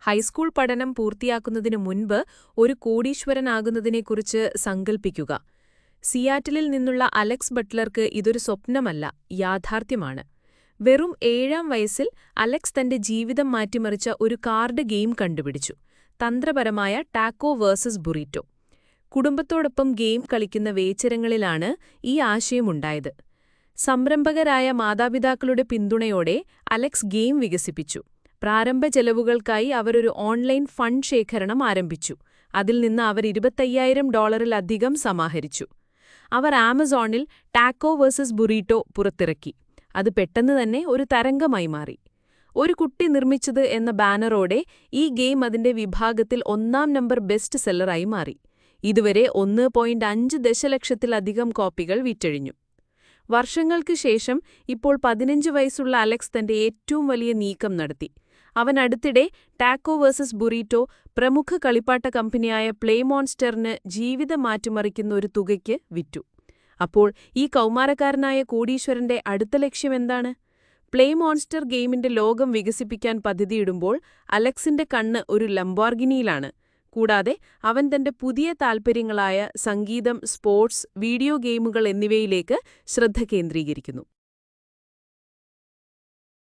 High school പഠനം പൂർത്തിയാക്കുന്നതിനു മുൻപ് ഒരു കോടീശ്വരനാകുന്നതിനെക്കുറിച്ച് സങ്കൽപ്പിക്കുക. സിയാറ്റിലിൽ നിന്നുള്ള അലക്സ് ബട്ട്ലർക്ക് ഇതൊരു സ്വപ്നമല്ല യാഥാർത്ഥ്യമാണ്. വെറും ഏഴാം വയസ്സിൽ അലക്സ് തന്റെ ജീവിതം മാറ്റിമറിച്ച ഒരു കാർഡ് ഗെയിം കണ്ടുപിടിച്ചു തന്ത്രപരമായ ടാക്കോ വേഴ്സസ് ബുറീറ്റോ. കുടുംബത്തോടൊപ്പം ഗെയിം കളിക്കുന്ന വേച്ചരങ്ങളിലാണ് ഈ ആശയമുണ്ടായത്. സംരംഭകരായ മാതാപിതാക്കളുടെ പിന്തുണയോടെ അലക്സ് ഗെയിം വികസിപ്പിച്ചു. പ്രാരംഭ ചെലവുകൾക്കായി അവരൊരു ഓൺലൈൻ ഫണ്ട് ശേഖരണം ആരംഭിച്ചു. അതിൽ നിന്ന് അവർ ഇരുപത്തയ്യായിരം ഡോളറിലധികം സമാഹരിച്ചു. അവർ ആമസോണിൽ ടാക്കോ വേഴ്സസ് ബുറീറ്റോ പുറത്തിറക്കി. അത് പെട്ടെന്ന് തന്നെ ഒരു തരംഗമായി മാറി. ഒരു കുട്ടി നിർമ്മിച്ചത് എന്ന ബാനറോടെ ഈ ഗെയിം അതിന്റെ വിഭാഗത്തിൽ ഒന്നാം നമ്പർ ബെസ്റ്റ് സെല്ലറായി മാറി. ഇതുവരെ ഒന്ന് പോയിന്റ് അഞ്ച് ദശലക്ഷത്തിലധികം കോപ്പികൾ വിറ്റഴിഞ്ഞു. വർഷങ്ങൾക്ക് ശേഷം ഇപ്പോൾ പതിനഞ്ച് വയസ്സുള്ള അലക്സ് തന്റെ ഏറ്റവും വലിയ നീക്കം നടത്തി. അവൻ അടുത്തിടെ ടാക്കോ വേഴ്സസ് ബുറീറ്റോ പ്രമുഖ കളിപ്പാട്ട കമ്പനിയായ പ്ലേമോൺസ്റ്ററിന് ജീവിതം മാറ്റിമറിക്കുന്ന ഒരു തുകയ്ക്ക് വിറ്റു. അപ്പോൾ ഈ കൗമാരക്കാരനായ കോടീശ്വരന്റെ അടുത്ത ലക്ഷ്യമെന്താണ് പ്ലേ മോൺസ്റ്റർ ഗെയിമിന്റെ ലോകം വികസിപ്പിക്കാൻ പദ്ധതിയിടുമ്പോൾ അലക്സിന്റെ കണ്ണ് ഒരു ലംബോർഗിനിയിലാണ്. കൂടാതെ അവൻ തന്റെ പുതിയ താൽപ്പര്യങ്ങളായ സംഗീതം സ്പോർട്സ് വീഡിയോ ഗെയിമുകൾ എന്നിവയിലേക്ക് ശ്രദ്ധ കേന്ദ്രീകരിക്കുന്നു.